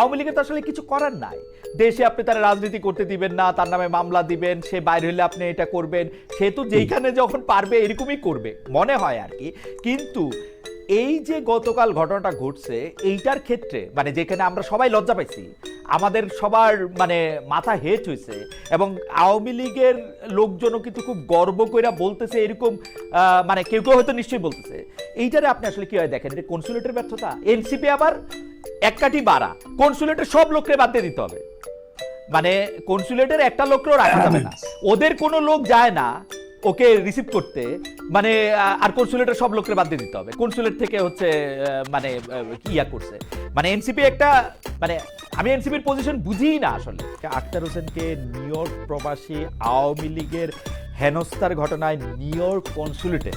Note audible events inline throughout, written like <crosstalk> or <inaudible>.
আওয়ামী লীগের তো আসলে কিছু করার নাই। দেশে আপনি তার রাজনীতি করতে দিবেন না তার নামে মামলা দিবেন সে বাইরে হলে আপনি এটা করবেন। সে তো যেইখানে যখন পারবে এরকমই করবে মনে হয় আর কি। কিন্তু এই যে গতকাল ঘটনাটা ঘটছে, এইটার ক্ষেত্রে মানে যেখানে আমরা সবাই লজ্জা পাইছি, আমাদের সবার মানে মাথা হেঁচ হয়েছে এবং আওয়ামী লীগের লোকজনও কিন্তু খুব গর্ব কইরা বলতেছে এরকম মানে কেউ কেউ হয়তো নিশ্চয়ই বলতেছে। এইটারে আপনি আসলে কি হয় দেখেন? এটা কনসুলেটের ব্যর্থতা? এনসিপি আবার এক কাঠি বাড়া। কনসুলেটের সব লোককে বাদ দিয়ে দিতে হবে। মানে কনসুলেটের একটা লোককেও রাখা যাবে না। ওদের কোনো লোক যায় না। ওকে রিসিভ করতে মানে আর কনসুলেটের সব লোককে বাদ দিয়ে দিতে হবে। কনসুলেট থেকে হচ্ছে মানে কি ইয়া করছে। মানে এনসিপি একটা মানে আমি এনসিপির পজিশন বুঝিই না আসলে। আক্তার হোসেনকে নিউ ইয়র্ক প্রবাসী আওয়ামী লীগের হেনস্থার ঘটনায় নিউ ইয়র্ক কনসুলেটে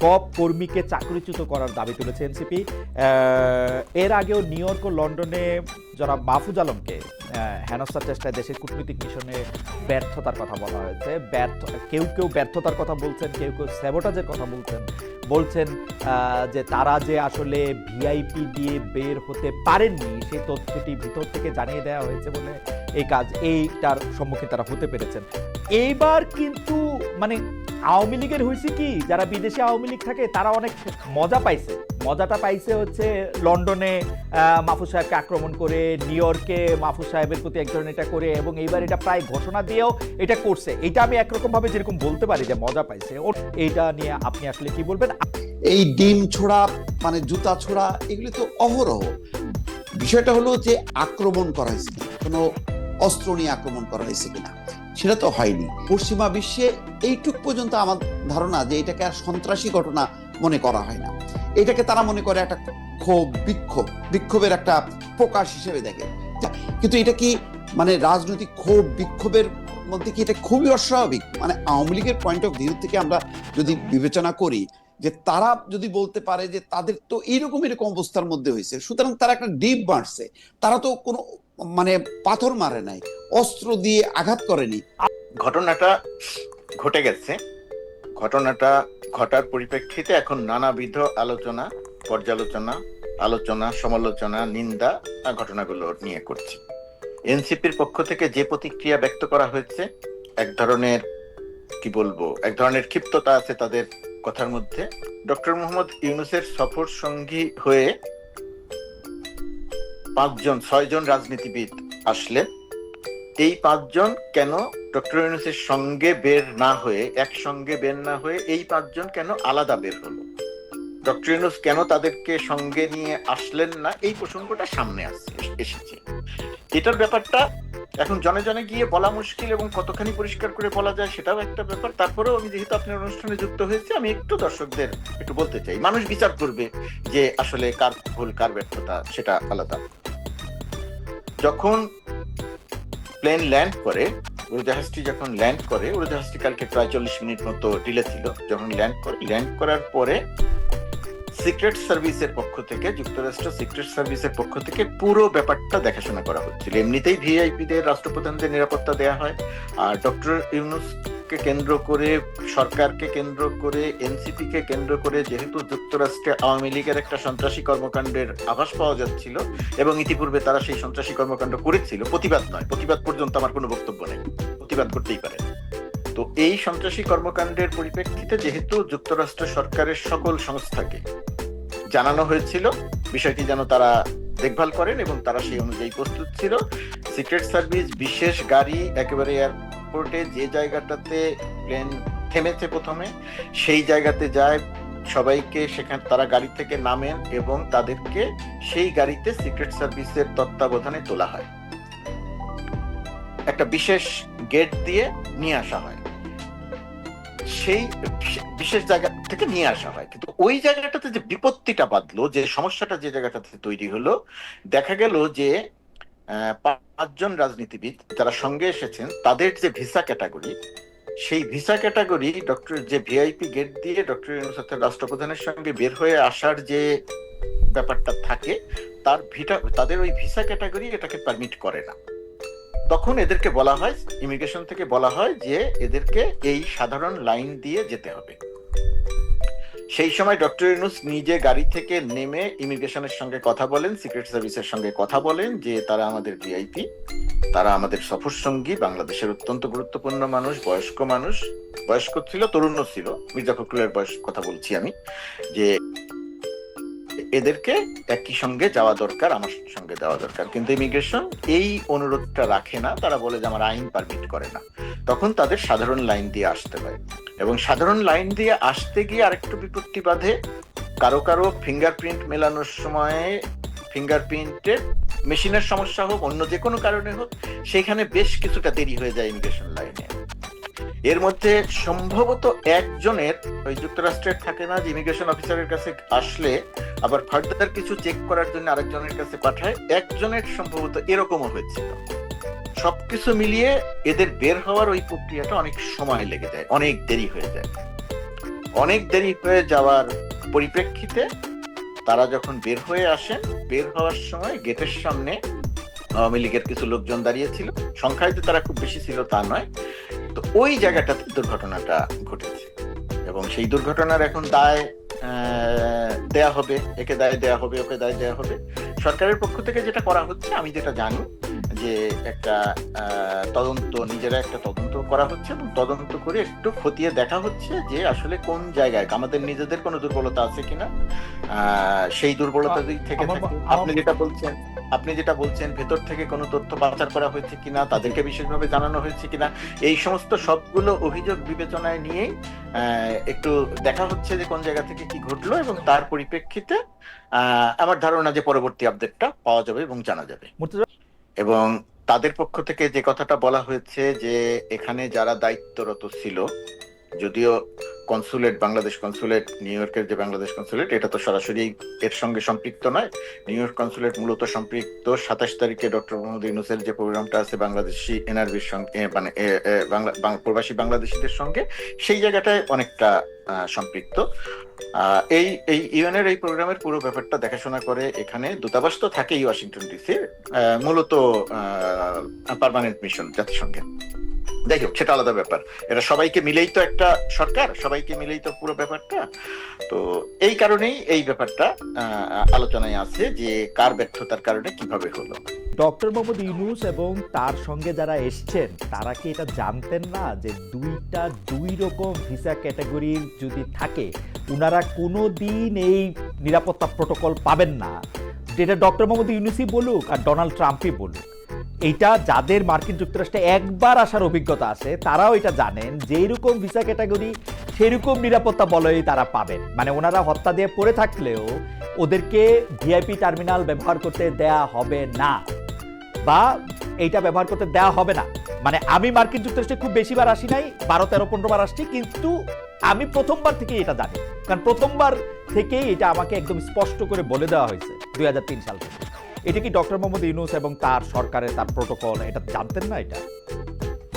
সব কর্মীকে চাকরিচ্যুত করার দাবি তুলেছে এনসিপি এর আগেও নিউ ও লন্ডনে যারা মাহফুজ আলমকে আহ, হেনস্থার চেষ্টায় দেশের কূটনৈতিক মিশনে ব্যর্থতার কথা বলা হয়েছে। ব্যর্থ কেউ কেউ ব্যর্থতার কথা বলছেন কেউ কেউ স্যাবোটাজের কথা বলছেন। বলছেন যে তারা যে আসলে ভিআইপি দিয়ে বের হতে পারেননি সেই তথ্যটি ভিতর থেকে জানিয়ে দেওয়া হয়েছে বলে এই কাজ এইটার সম্মুখীন তারা হতে পেরেছেন। এইবার কিন্তু মানে আওয়ামী লীগের হয়েছে কি, যারা বিদেশে আওয়ামী লীগ থাকে, তারা অনেক মজা পাইছে। মজাটা পাইছে হচ্ছে লন্ডনে মাহফুজ সাহেবকে আক্রমণ করে, নিউ ইয়র্কে মাহফুজ সাহেবের প্রতি এক ধরনের এটা করে, এবং এইবার এটা প্রায় ঘোষণা দিয়েও এটা করছে। এটা আমি একরকমভাবে যেরকম বলতে পারি যে মজা পাইছে। ওর এইটা নিয়ে আপনি আসলে কি বলবেন? এই ডিম ছোড়া মানে জুতা ছোড়া, এগুলি তো অহরহ। বিষয়টা হলো যে আক্রমণ করা হয়েছে কোনো অস্ত্র নিয়ে আক্রমণ করা হয়েছে কিনা। সেটা তো হয়নি। পশ্চিমা বিশ্বে এইটুক পর্যন্ত আমার ধারণা যে এটাকে আর সন্ত্রাসী ঘটনা মনে করা হয় না। এটাকে তারা মনে করে একটা ক্ষোভ, বিক্ষোভ, বিক্ষোভের একটা প্রকাশ হিসেবে দেখে। কিন্তু এটা কি মানে রাজনৈতিক ক্ষোভ, বিক্ষোভের মধ্যে কি এটা খুবই অস্বাভাবিক? মানে আওয়ামী লীগের পয়েন্ট অফ ভিউ থেকে আমরা যদি বিবেচনা করি যে তারা যদি বলতে পারে যে তাদের তো এইরকম এরকম অবস্থার মধ্যে হয়েছে, সুতরাং তারা একটা ডিপ মারছে তারা তো কোনো মানে পাথর মারে নাই, অস্ত্র দিয়ে আঘাত করেনি। ঘটনাটা ঘটে গেছে। ঘটনাটা ঘটার পরিপ্রেক্ষিতে এখন নানাবিধ আলোচনা, পর্যালোচনা, আলোচনা, সমালোচনা, নিন্দা ঘটনাগুলো নিয়ে করছে। এনসিপির পক্ষ থেকে যে প্রতিক্রিয়া ব্যক্ত করা হয়েছে, এক ধরনের, কি বলব, এক ধরনের ক্ষিপ্ততা আছে তাদের কথার মধ্যে। ডক্টর মোহাম্মদ ইউনুসের সফর সঙ্গী হয়ে পাঁচজন, ছয়জন রাজনীতিবিদ আসলেন এই পাঁচজন কেন ডক্টর ইউনুসের সঙ্গে বের না হয়ে, একসঙ্গে বের না হয়ে এই পাঁচজন কেন আলাদা বের হলো? ডক্টর ইউনুস কেন তাদেরকে সঙ্গে নিয়ে আসলেন না? এই প্রসঙ্গটা সামনে আসছে এসেছে। এটার ব্যাপারটা এখন জনে জনে গিয়ে বলা মুশকিল এবং কতখানি পরিষ্কার করে বলা যায় সেটাও একটা ব্যাপার। তারপরেও আমি যেহেতু আপনার অনুষ্ঠানে যুক্ত হয়েছি, আমি একটু দর্শকদের একটু বলতে চাই। মানুষ বিচার করবে যে আসলে কার ভুল, কার ব্যর্থতা, সেটা আলাদা। যখন প্লেন ল্যান্ড করে, উড়োজাহাজটি যখন ল্যান্ড করে, উড়োজাহাজটি কালকে প্রায় চল্লিশ মিনিট মতো ডিলে ছিল। যখন ল্যান্ড করে ল্যান্ড করার পরে সিক্রেট সার্ভিসের পক্ষ থেকে, যুক্তরাষ্ট্র সিক্রেট সার্ভিসের পক্ষ থেকে পুরো ব্যাপারটা দেখাশোনা করা হচ্ছিল। এমনিতেই ভিআইপিদের রাষ্ট্রপ্রধানদের নিরাপত্তা দেওয়া হয়। আর ডক্টর ইউনুসকে কেন্দ্র করে, সরকারকে কেন্দ্র করে এনসিপি কে কেন্দ্র করে যেহেতু যুক্তরাষ্ট্রে আওয়ামী লীগের একটা সন্ত্রাসী কর্মকাণ্ডের আভাস পাওয়া যাচ্ছিল এবং ইতিপূর্বে তারা সেই সন্ত্রাসী কর্মকাণ্ড করেছিল, প্রতিবাদ নয়, প্রতিবাদ পর্যন্ত আমার কোনো বক্তব্য নেই, প্রতিবাদ করতেই পারে। তো এই সন্ত্রাসী কর্মকাণ্ডের পরিপ্রেক্ষিতে যেহেতু যুক্তরাষ্ট্র সরকারের সকল সংস্থাকে জানানো হয়েছিল, বিষয়টি যেন তারা দেখভাল করেন এবং তারা সেই অনুযায়ী প্রস্তুত ছিল, সিক্রেট সার্ভিস, বিশেষ গাড়ি, একেবারে এয়ারপোর্টে যে জায়গাটাতে প্লেন থেমেছে প্রথমে, সেই জায়গাতে যায়, সবাইকে সেখানে, তারা গাড়ি থেকে নামেন এবং তাদেরকে সেই গাড়িতে সিক্রেট সার্ভিসের তত্ত্বাবধানে তোলা হয়। একটা বিশেষ গেট দিয়ে নিয়ে আসা হয়। সেই বিশেষ জায়গা থেকে নিয়ে আসা হয়। কিন্তু ওই জায়গাটাতে যে বিপত্তিটা বাঁধলো, যে সমস্যাটা যে জায়গাটাতে তৈরি হলো, দেখা গেল যে পাঁচজন রাজনীতিবিদ যারা সঙ্গে এসেছেন, তাদের যে ভিসা ক্যাটাগরি সেই ভিসা ক্যাটাগরি ডক্টর যে ভিআইপি গেট দিয়ে ডক্টর ইউনুস রাষ্ট্রপ্রধানের সঙ্গে বের হয়ে আসার যে ব্যাপারটা থাকে, তার ভিটা তাদের ওই ভিসা ক্যাটাগরি এটাকে পারমিট করে না। তখন এদেরকে বলা হয় ইমিগ্রেশন থেকে বলা হয় যে এদেরকে এই সাধারণ লাইন দিয়ে যেতে হবে। সেই সময় ডক্টর ইউনুস নিজে গাড়ি থেকে নেমে ইমিগ্রেশনের সঙ্গে কথা বলেন, সিক্রেট সার্ভিসের সঙ্গে কথা বলেন যে তারা আমাদের ভিআইপি, তারা আমাদের সফর সঙ্গী, বাংলাদেশের অত্যন্ত গুরুত্বপূর্ণ মানুষ, বয়স্ক মানুষ, বয়স্ক ছিল তরুণও ছিল। মির্জা ফখরুলের বয়স কথা বলছি আমি, যে এদেরকে একই সঙ্গে যাওয়া দরকার, আমার সঙ্গে দেওয়া দরকার। কিন্তু ইমিগ্রেশন এই অনুরোধটা রাখে না। তারা বলে যে, আমার আইন পারমিট করে না। তখন তাদের সাধারণ লাইন দিয়ে আসতে হয়। এবং সাধারণ লাইন দিয়ে আসতে গিয়ে আরেকটু বিপত্তি বাধে। কারও কারও ফিঙ্গারপ্রিন্ট মেলানোর সময় ফিঙ্গারপ্রিন্টের মেশিনের সমস্যা হোক, অন্য যে কোনো কারণে হোক, সেখানে বেশ কিছুটা দেরি হয়ে যায় ইমিগ্রেশন লাইনে এর মধ্যে সম্ভবত একজনের, ওই যুক্তরাষ্ট্রের থাকে না যে ইমিগ্রেশন অফিসারের কাছে আসলে আবার ফার্দার কিছু চেক করার জন্য আরেকজনের কাছে পাঠায়, একজনের সম্ভবত এরকমও হয়েছিল। সবকিছু মিলিয়ে এদের বের হওয়ার ওই প্রক্রিয়াটা অনেক সময় লেগে যায়, অনেক দেরি হয়ে যায়। অনেক দেরি হয়ে যাওয়ার পরিপ্রেক্ষিতে তারা যখন বের হয়ে আসেন বের হওয়ার সময় গেটের সামনে আওয়ামী লীগের কিছু লোকজন দাঁড়িয়েছিল সংখ্যায় যে তারা খুব বেশি ছিল তা নয়। তো ওই জায়গাটাতে দুর্ঘটনাটা ঘটেছে। এবং সেই দুর্ঘটনার এখন দায় দেয়া হবে, একে দায় দেয়া হবে, ওকে দায় দেয়া হবে। সরকারের পক্ষ থেকে যেটা করা হচ্ছে, আমি যেটা জানি যে একটা তদন্ত নিজেরা একটা তদন্ত করা হচ্ছে এবং তদন্ত করে একটু খতিয়ে দেখা হচ্ছে যে আসলে কোন জায়গায় আমাদের নিজেদের কোনো দুর্বলতা আছে কিনা? সেই দুর্বলতা দিক থেকে থাকে আপনি যেটা বলছেন আপনি যেটা বলছেন ভেতর থেকে কোনো তথ্য পাচার করা হয়েছে কিনা তাদেরকে বিশেষভাবে জানানো হয়েছে কিনা এই সমস্ত সবগুলো অভিযোগ বিবেচনায় নিয়েই আহ, একটু দেখা হচ্ছে যে কোন জায়গা থেকে কি ঘটলো এবং তার পরিপ্রেক্ষিতে আমার ধারণা যে পরবর্তী আপডেটটা পাওয়া যাবে এবং জানা যাবে। এবং তাদের পক্ষ থেকে যে কথাটা বলা হয়েছে যে এখানে যারা দায়িত্বরত ছিল, যদিও কনসুলেট বাংলাদেশ কনসুলেট নিউ ইয়র্কের যে বাংলাদেশ কনসুলেট এটা তো সরাসরি এর সঙ্গে সম্পৃক্ত নয়। নিউ ইয়র্ক কনসুলেট মূলত সম্পৃক্ত সাতাশ তারিখে ডক্টর মোহাম্মদ ইউনুসের যে প্রোগ্রামটা আছে বাংলাদেশি এনআরবির সঙ্গে মানে প্রবাসী বাংলাদেশিদের সঙ্গে, সেই জায়গাটায় অনেকটা সম্পৃক্ত। এই এই ইউএনের এই প্রোগ্রামের পুরো ব্যাপারটা দেখাশোনা করে এখানে দূতাবাস তো থাকেই ওয়াশিংটন ডিসির মূলত পার্মানেন্ট মিশন জাতিসংঘে। যাই হোক, সেটা আলাদা ব্যাপার। এটা সবাইকে মিলেই তো একটা সরকার, সবাইকে মিলেই তো পুরো ব্যাপারটা। তো এই কারণেই এই ব্যাপারটা আলোচনায় আছে যে কার ব্যর্থতার কারণে কীভাবে হলো। ডক্টর মোহাম্মদ ইউনুস এবং তার সঙ্গে যারা এসছেন, তারা কি এটা জানতেন না যে দুইটা দুই রকম ভিসা ক্যাটাগরির যদি থাকে ওনারা কোনো দিন এই নিরাপত্তা প্রোটোকল পাবেন না। যেটা ডক্টর মোহাম্মদ ইউনুসই বলুক আর ডোনাল্ড ট্রাম্পই বলুক। এইটা যাদের মার্কিন যুক্তরাষ্ট্রে একবার আসার অভিজ্ঞতা আছে, তারাও এটা জানেন যে এইরকম ভিসা ক্যাটাগরি, সেরকম নিরাপত্তা বলয় তারা পাবেন। মানে ওনারা হত্যা দিয়ে পড়ে থাকলেও ওদেরকে ভিআইপি টার্মিনাল ব্যবহার করতে দেয়া হবে না। বা এইটা ব্যবহার করতে দেওয়া হবে না। মানে আমি মার্কিন যুক্তরাষ্ট্রে খুব বেশিবার আসি নাই, বারো, তেরো, পনেরো বার আসছি, কিন্তু আমি প্রথমবার থেকেই এটা জানি। কারণ প্রথমবার থেকেই এটা আমাকে একদম স্পষ্ট করে বলে দেওয়া হয়েছে, দুই হাজার তিন সাল থেকে। এটা কি ডক্টর মোহাম্মদ ইউনুস এবং তার সরকারের তার প্রোটোকল? এটা জানতেন না এটা?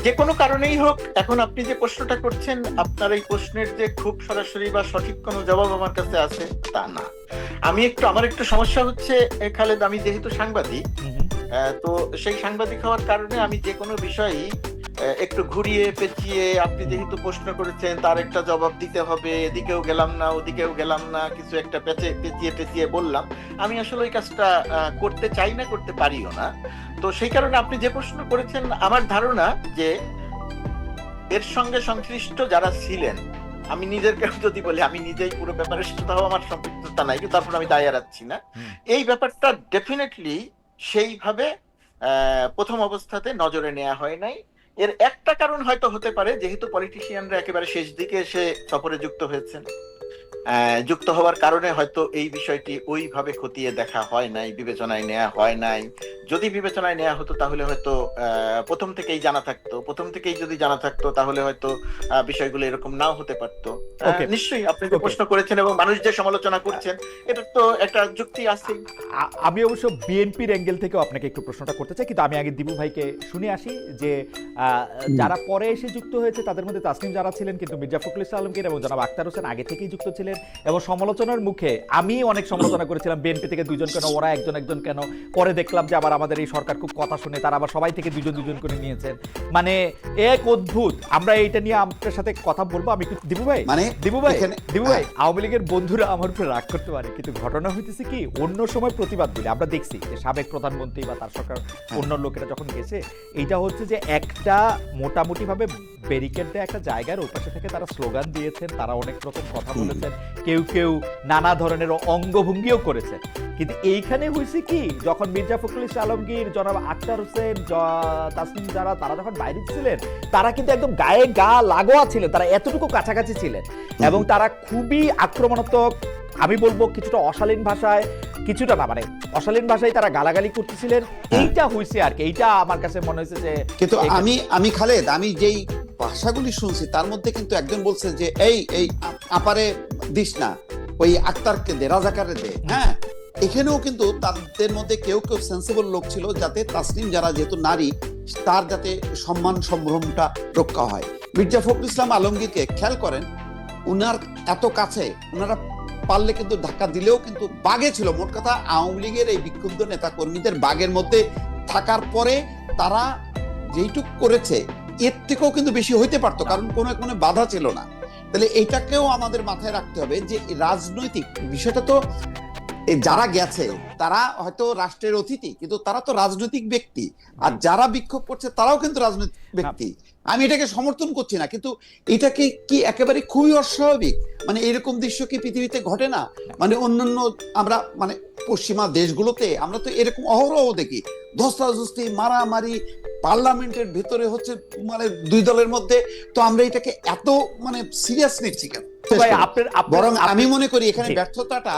যে কোনো কারণেই হোক এখন আপনি যে প্রশ্নটা করছেন আপনার এই প্রশ্নের যে খুব সরাসরি বা সঠিক কোনো জবাব আমার কাছে আছে তা না। আমি একটু আমার একটু সমস্যা হচ্ছে খালেদ আমি যেহেতু সাংবাদিক তো সেই সাংবাদিক হওয়ার কারণে আমি যে কোনো বিষয়ই একটু ঘুরিয়ে পেঁচিয়ে আপনি যেহেতু প্রশ্ন করেছেন তার একটা জবাব দিতে হবে এদিকেও গেলাম না ওদিকেও গেলাম না কিছু একটা পেঁচে পেঁচিয়ে পেঁচিয়ে বললাম। আমি আসলে ওই কাজটা করতে চাই না করতে পারিও না। তো সেই কারণে আপনি যে প্রশ্ন করেছেন আমার ধারণা যে এর সঙ্গে সংশ্লিষ্ট যারা ছিলেন আমি নিজের নিজেরকে যদি বলি আমি নিজেই পুরো ব্যাপারে সাথে তাও আমার সম্পৃক্ততা নাই কিন্তু তারপর আমি দায় এড়াচ্ছি না। এই ব্যাপারটা ডেফিনেটলি সেইভাবে আহ, প্রথম অবস্থাতে নজরে নেওয়া হয় নাই। এর একটা কারণ হয়তো হতে পারে, যেহেতু পলিটিশিয়ানরা একেবারে শেষ দিকে এসে সফরে যুক্ত হয়েছেন। যুক্ত হওয়ার কারণে হয়তো এই বিষয়টি ওইভাবে খতিয়ে দেখা হয় নাই বিবেচনায় নেওয়া হয় নাই। যদি বিবেচনায় নেওয়া হতো তাহলে হয়তো প্রথম থেকেই জানা থাকতো। প্রথম থেকেই যদি জানা থাকতো তাহলে হয়তো বিষয়গুলো এরকম নাও হতে পারতো। নিশ্চয়ই আপনি যে প্রশ্ন করেছেন এবং মানুষ যে সমালোচনা করছেন এটা তো একটা যুক্তি আছেই। আ- আমি অবশ্য বিএনপির অ্যাঙ্গেল থেকেও আপনাকে একটু প্রশ্নটা করতে চাই কিন্তু আমি আগে দিবু ভাইকে শুনে আসি যে আহ, যারা পরে এসে যুক্ত হয়েছে তাদের মধ্যে তাসনিম যারা ছিলেন কিন্তু মির্জা ফখরুল ইসলাম আলমগীর এবং জনাব আক্তার হোসেন আগে থেকেই যুক্ত ছিলেন। এবং সমালোচনার মুখে আমি অনেক সমালোচনা করেছিলাম বিএনপি থেকে দুইজন কেন ওরা একজন একজন কেন। পরে দেখলাম যে আবার আমাদের এই সরকার খুব কথা শুনে তারা আবার সবাই থেকে দুজন দুজন করে নিয়েছেন। মানে এক অদ্ভুত। আমরা এইটা নিয়ে আপনার সাথে কথা বলব আমি একটু দিবু ভাই মানে দিবু ভাই দিবু ভাই আওয়ামী লীগের বন্ধুরা আমার উপরে রাগ করতে পারে কিন্তু ঘটনা হইতেছে কি অন্য সময় প্রতিবাদ বলে আমরা দেখছি যে সাবেক প্রধানমন্ত্রী বা তার সরকার অন্য লোকেরা যখন গেছে এইটা হচ্ছে যে একটা মোটামুটি ভাবে ব্যারিকেড দেয়া একটা জায়গার ওপাশে থেকে তারা স্লোগান দিয়েছেন তারা অনেক রকম কথা হুম। বলেছেন কেউ কেউ নানা ধরনের অঙ্গভঙ্গিও করেছেন। কিন্তু এইখানে হয়েছে কি যখন মির্জা ফখরুল আলমগীর জনাব আক্তার হোসেন তাসমিন তাসনিম যারা তারা যখন বাইরে ছিলেন তারা কিন্তু একদম গায়ে গা লাগোয়া ছিলেন তারা এতটুকু কাছাকাছি ছিলেন। এবং তারা খুবই আক্রমণাত্মক আমি বলব কিছুটা অশালীন ভাষায় কিছুটা না মানে অশালীন ভাষায় তারা গালাগালি করতেছিলেন। এইটা হয়েছে আর কি এইটা আমার কাছে মনে হয়েছে যে কিন্তু আমি আমি খালেদ আমি যেই ভাষাগুলি শুনছি তার মধ্যে কিন্তু একজন বলছে যে এই এই আপারে দিস না ওই আক্তারকে দে রাজাকারে দে। হ্যাঁ। এখানেও কিন্তু তাদের মধ্যে কেউ কেউ সেন্সিবল লোক ছিল যাতে তাসলিম যারা যেহেতু নারী তার যাতে সম্মান সম্ভ্রমটা রক্ষা হয়। মির্জা ফখরুল ইসলাম আলমগীরকে খেয়াল করেন উনার এত কাছে ওনারা পারলে কিন্তু ধাক্কা দিলেও কিন্তু বাগে ছিল। মোট কথা আওয়ামী লীগের এই বিক্ষুব্ধ নেতা কর্মীদের বাগের মধ্যে থাকার পরে তারা যেইটুক করেছে, এর থেকেও কিন্তু বেশি হইতে পারতো, কারণ কোনো কোনো বাধা ছিল না। তাহলে এটাকেও আমাদের মাথায় রাখতে হবে যে রাজনৈতিক বিষয়টা তো যারা গেছে তারা হয়তো রাষ্ট্রের অতিথি কিন্তু তারা তো রাজনৈতিক ব্যক্তি। আর যারা বিক্ষোভ করছে তারাও কিন্তু রাজনৈতিক ব্যক্তি। আমি এটাকে সমর্থন করছি না কিন্তু এটাকে কি একেবারে খুবই অস্বাভাবিক? মানে এরকম দৃশ্য কি পৃথিবীতে ঘটে না? মানে অন্যান্য আমরা মানে পশ্চিমা দেশগুলোতে আমরা তো এরকম অহরহ দেখি। ধস্তাধস্তি মারামারি পার্লামেন্টের ভেতরে হচ্ছে মানে দুই দলের মধ্যে তো আমরা এটাকে এত মানে সিরিয়াস নিচ্ছি কেন? বরং আমি মনে করি এখানে ব্যর্থতাটা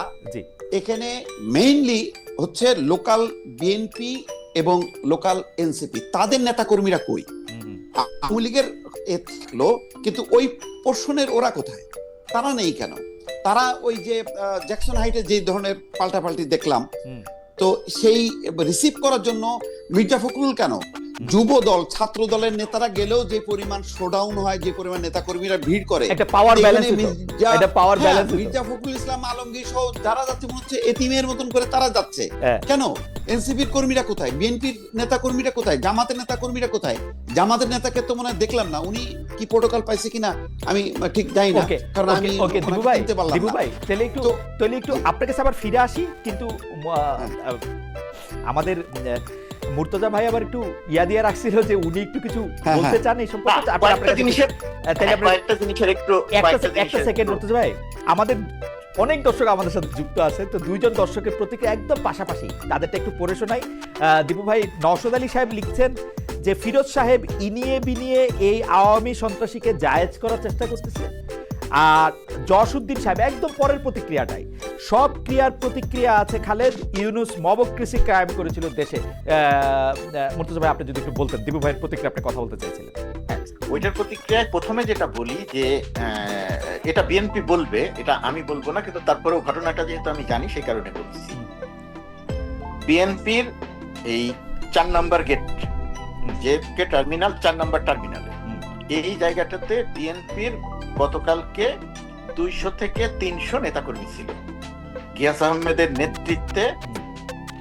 এখানে মেইনলি হচ্ছে লোকাল বিএনপি এবং লোকাল এনসিপি তাদের নেতাকর্মীরা কই। আওয়ামী লীগের থাকল কিন্তু ওই পোর্শনের ওরা কোথায়? তারা নেই কেন? তারা ওই যে জ্যাকসন হাইটে যে ধরনের পাল্টাপাল্টি দেখলাম তো সেই রিসিভ করার জন্য মির্জা ফখরুল কেন? যুব দল ছাত্র দলের নেতারা গেলেও যে পরিমাণ শোডাউন হয় যে পরিমাণ নেতাকর্মীরা ভিড় করে একটা পাওয়ার ব্যালেন্স এটা পাওয়ার হ্যাঁ, ব্যালেন্স মির্জা ফখরুল ইসলাম আলমগীর সহ যারা যাচ্ছে মনে হচ্ছে এতিমের মতন করে তারা যাচ্ছে। হ্যাঁ। কেন? এনসিপির কর্মীরা কোথায়? বিএনপির নেতা কর্মীরা কোথায়? জামাতের নেতা কর্মীরা কোথায়? জামাতের নেতাকে তো মনে হয় দেখলাম না। উনি কি প্রোটোকল পাইছে কিনা আমি ঠিক জানি না। কারণ আমি ওকে দিবু ভাই দিবু ভাই তাহলে একটু তাহলে একটু আপনার কাছে আবার ফিরে আসি কিন্তু আহ, আমাদের মুর্তজা ভাই আবার একটু ইয়া দিয়ে রাখছিল যে উনি একটু কিছু হ্যাঁ, বলতে হ্যাঁ। চান এই সম্পর্কে। তারপর আপনার জিনিসের তাহলে আপনার কয়েকটা জিনিসের একটু একটা একটা সেকেন্ড মুর্তজা ভাই। আমাদের অনেক দর্শক আমাদের সাথে যুক্ত আছে তো দুইজন দর্শকের প্রতিক্রিয়া একদম পাশাপাশি। তাদেরটা একটু পড়ে শোনাই। আহ, দীপু ভাই নওশদ আলী সাহেব লিখছেন যে ফিরোজ সাহেব ইনিয়ে বিনিয়ে এই আওয়ামী সন্ত্রাসীকে জায়েজ করার চেষ্টা করতেছে। আর জসুদ্দিন সাহেব একদম পরের প্রতিক্রিয়াটাই। সব ক্রিয়ার প্রতিক্রিয়া আছে খালেদ। ইউনুস মবক্রেসি কায়েম করেছিল দেশে। মুর্তজা ভাই আপনি যদি একটু বলতেন দীপু ভাইয়ের প্রতিক্রিয়া আপনি কথা বলতে চেয়েছিলেন ওইটার প্রতিক্রিয়ায় প্রথমে যেটা বলি যে এটা বিএনপি বলবে এটা আমি বলব না কিন্তু তারপরেও ঘটনাটা যেহেতু আমি জানি সেই কারণে বলছি। বিএনপির এই চার নাম্বার গেট যে টার্মিনাল চার নাম্বার টার্মিনালে এই জায়গাটাতে বিএনপির গতকালকে দুইশো থেকে তিনশো নেতাকর্মী ছিল। গিয়াস আহমেদের নেতৃত্বে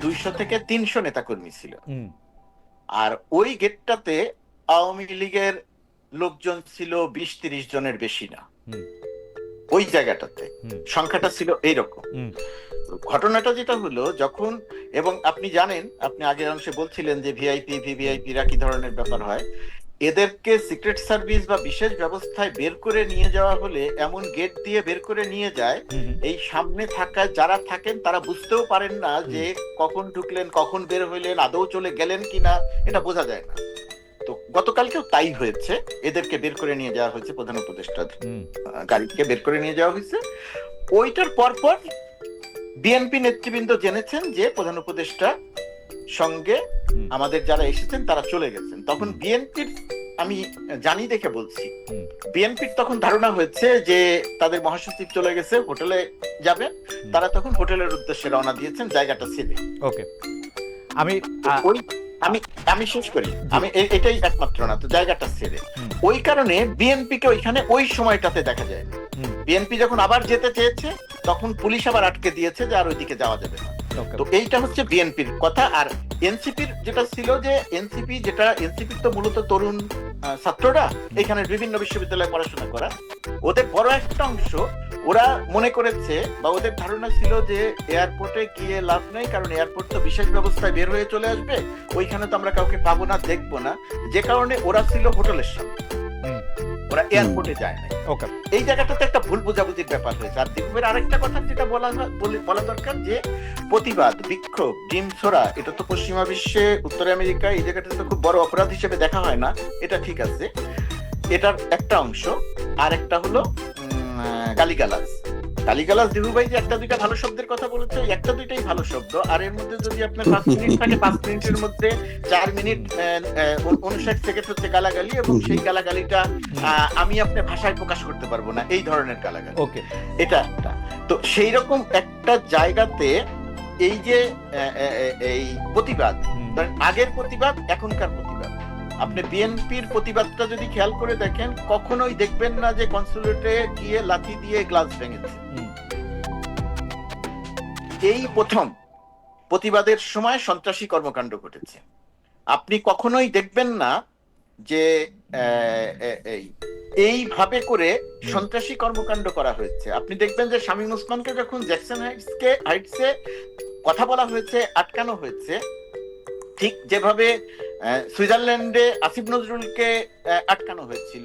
দুইশো থেকে তিনশো নেতাকর্মী ছিল। আর ওই গেটটাতে আওয়ামী লীগের লোকজন ছিল বিশ তিরিশ জনের বেশি না। ওই জায়গাটাতে। সংখ্যাটা ছিল এইরকম। ঘটনাটা যেটা হলো যখন এবং আপনি জানেন আপনি আগের অংশে বলছিলেন যে ভিআইপি ভিভিআইপিরা কি ধরনের ব্যাপার হয় এদেরকে সিক্রেট সার্ভিস বা বিশেষ ব্যবস্থায় বের করে নিয়ে যাওয়া হলে এমন গেট দিয়ে বের করে নিয়ে যায়। এই সামনে থাকা যারা থাকেন তারা বুঝতেও পারেন না যে কখন ঢুকলেন কখন বের হইলেন আদৌ চলে গেলেন কিনা এটা বোঝা যায় না। তো গতকালকেও তাই হয়েছে। এদেরকে বের করে নিয়ে যাওয়া হয়েছে প্রধান উপদেষ্টা গাড়িকে বের করে নিয়ে যাওয়া হয়েছে। ওইটার পরপর বিএনপি নেতৃবৃন্দ জেনেছেন যে প্রধান উপদেষ্টা সঙ্গে আমাদের যারা এসেছেন তারা চলে গেছেন। তখন বিএনপির আমি জানি দেখে বলছি বিএনপির তখন ধারণা হয়েছে যে তাদের মহাসচিব চলে গেছে হোটেলে যাবেন। তারা তখন হোটেলের উদ্দেশ্যে রওনা দিয়েছেন জায়গাটা ছেড়ে। ওকে। আমি ওই আমি আমি শেষ করি। আমি এটাই একমাত্র না তো জায়গাটা ছেড়ে। ওই কারণে বিএনপি কে ওইখানে ওই সময়টাতে দেখা যায় বিএনপি যখন আবার যেতে চেয়েছে তখন পুলিশ আবার আটকে দিয়েছে যে আর ওইদিকে যাওয়া যাবে না. তো এইটা হচ্ছে বিএনপির কথা। আর এনসিপির যেটা ছিল যে এনসিপি যেটা এনসিপি তো মূলত তরুণ ছাত্ররা এখানে বিভিন্ন বিশ্ববিদ্যালয়ে পড়াশোনা করা। ওদের বড় একটা অংশ, ওরা মনে করেছে বা ওদের ধারণা ছিল যে এয়ারপোর্টে গিয়ে লাভ নেই, কারণ এয়ারপোর্ট তো বিশেষ ব্যবস্থায় বের হয়ে চলে আসবে। ওইখানে তো আমরা কাউকে পাবো না, দেখব না। যে কারণে ওরা ছিল হোটেলের সামনে। ওরা এয়ারপোর্টে যায় না ওকে এই জায়গাটাতে একটা ভুল বোঝাবুঝির ব্যাপার হয়েছে। আর দিলীপের আরেকটা কথা যেটা বলা বলি- দরকার যে প্রতিবাদ বিক্ষোভ ডিম ছোড়া এটা তো পশ্চিমা বিশ্বে উত্তর আমেরিকা এই জায়গাটাতে তো খুব বড় অপরাধ হিসেবে দেখা হয় না। এটা ঠিক আছে। এটার একটা অংশ। আর একটা হলো গালিগালাজ। গালিগালাজ দিদুভাই যে একটা দুইটা ভালো শব্দের কথা বলেছে একটা দুইটাই ভালো শব্দ। আর এর মধ্যে যদি আপনার পাঁচ <laughs> মিনিট থাকে পাঁচ মিনিটের মধ্যে চার মিনিট উনষাট সেকেন্ড হচ্ছে গালাগালি এবং সেই গালাগালিটা আহ, আমি আপনার ভাষায় প্রকাশ করতে পারব না। এই ধরনের গালাগালি। ওকে। এটা একটা। তো সেই রকম একটা জায়গাতে এই যে এই প্রতিবাদ আগের প্রতিবাদ এখনকার প্রতিবাদ। আপনি বিএনপির প্রতিবাদটা যদি খেয়াল করে দেখেন কখনোই দেখবেন না যে কনসুলেটে গিয়ে লাথি দিয়ে গ্লাস ভেঙেছে। এই প্রথম প্রতিবাদের সময় সন্ত্রাসী কর্মকাণ্ড ঘটেছে। আপনি কখনোই দেখবেন না যে এইভাবে করে সন্ত্রাসী কর্মকাণ্ড করা হয়েছে। আপনি দেখবেন যে শামীম ওসমানকে যখন জ্যাকসন হাইটসকে হাইটসে কথা বলা হয়েছে আটকানো হয়েছে ঠিক যেভাবে সুইজারল্যান্ডে আসিফ নজরুলকে আটকানো হয়েছিল।